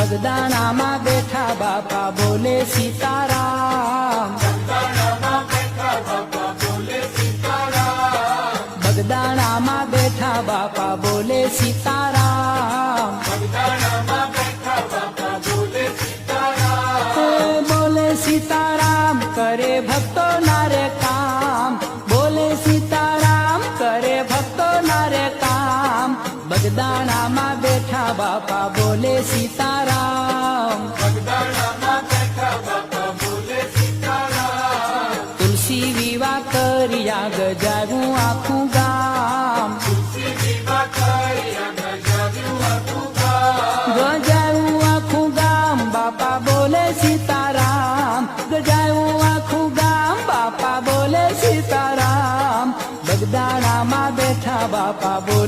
બગદાણામાં બેઠા બાપા બોલે સીતારામ. બગદાણામાં બેઠા બાપા બોલે સીતારામ. બોલે સીતારામ, કરે ભક્તો નારે કામ. બોલે સીતારામ, કરે ભક્તો નારે કામ. બગદાણામાં બેઠા બાપા બોલે સીતારામ તુલસી વિવા કર્યા ગજારું આખું ગામ. ગજારું આખું ગામ, બાપા બોલે સીતારામ. ગજાયું આખું ગામ, બાપા બોલે સીતારામ. બગદાણામાં બેઠા બાપા બોલે